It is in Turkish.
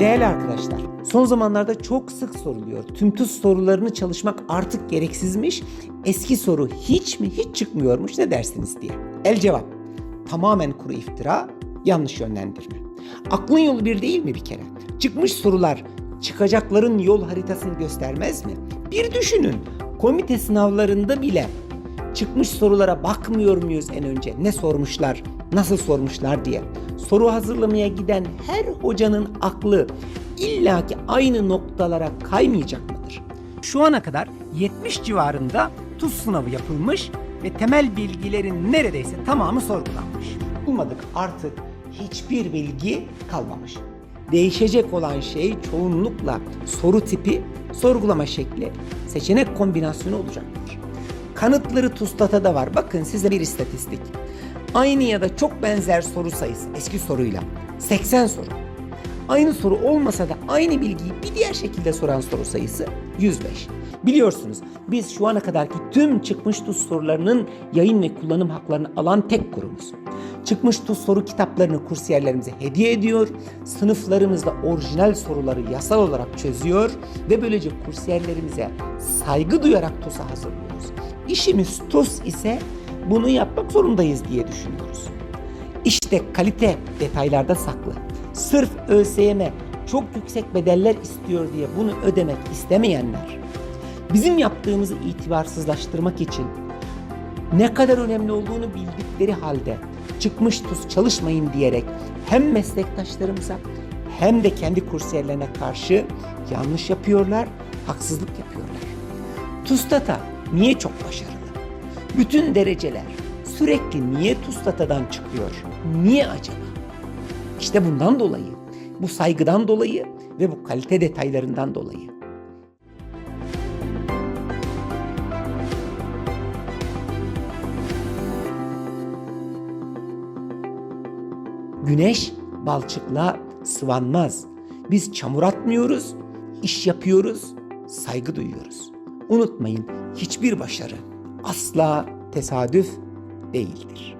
Değerli arkadaşlar, son zamanlarda çok sık soruluyor. Tüm tuz sorularını çalışmak artık gereksizmiş. Eski soru hiç mi hiç çıkmıyormuş ne dersiniz diye. El cevap. Tamamen kuru iftira, yanlış yönlendirme. Aklın yolu bir değil mi bir kere? Çıkmış sorular çıkacakların yol haritasını göstermez mi? Bir düşünün. Komite sınavlarında bile çıkmış sorulara bakmıyor muyuz en önce? Ne sormuşlar, nasıl sormuşlar diye. Soru hazırlamaya giden her hocanın aklı illaki aynı noktalara kaymayacak mıdır? Şu ana kadar 70 civarında tuz sınavı yapılmış ve temel bilgilerin neredeyse tamamı sorgulanmış. Bulmadık artık hiçbir bilgi kalmamış. Değişecek olan şey çoğunlukla soru tipi, sorgulama şekli, seçenek kombinasyonu olacaktır. Kanıtları TUSTAT'a da var. Bakın size bir istatistik. Aynı ya da çok benzer soru sayısı eski soruyla 80 soru. Aynı soru olmasa da aynı bilgiyi bir diğer şekilde soran soru sayısı 105. Biliyorsunuz biz şu ana kadarki tüm çıkmış tuz sorularının yayın ve kullanım haklarını alan tek kurumuz. Çıkmış tuz soru kitaplarını kursiyerlerimize hediye ediyor, sınıflarımızda orijinal soruları yasal olarak çözüyor ve böylece kursiyerlerimize saygı duyarak TUS'a hazırlıyoruz. İşimiz TUS ise bunu yapmak zorundayız diye düşünüyoruz. İşte kalite detaylarda saklı. Sırf ÖSYM çok yüksek bedeller istiyor diye bunu ödemek istemeyenler, bizim yaptığımızı itibarsızlaştırmak için ne kadar önemli olduğunu bildikleri halde çıkmış tuz çalışmayın diyerek hem meslektaşlarımıza hem de kendi kursiyerlerine karşı yanlış yapıyorlar, haksızlık yapıyorlar. TUSTATA niye çok başarılı? Bütün dereceler sürekli niye TUSTATA'dan çıkıyor? Niye acaba? İşte bundan dolayı, bu saygıdan dolayı ve bu kalite detaylarından dolayı. Güneş balçıkla sıvanmaz. Biz çamur atmıyoruz, iş yapıyoruz, saygı duyuyoruz. Unutmayın hiçbir başarı asla tesadüf değildir.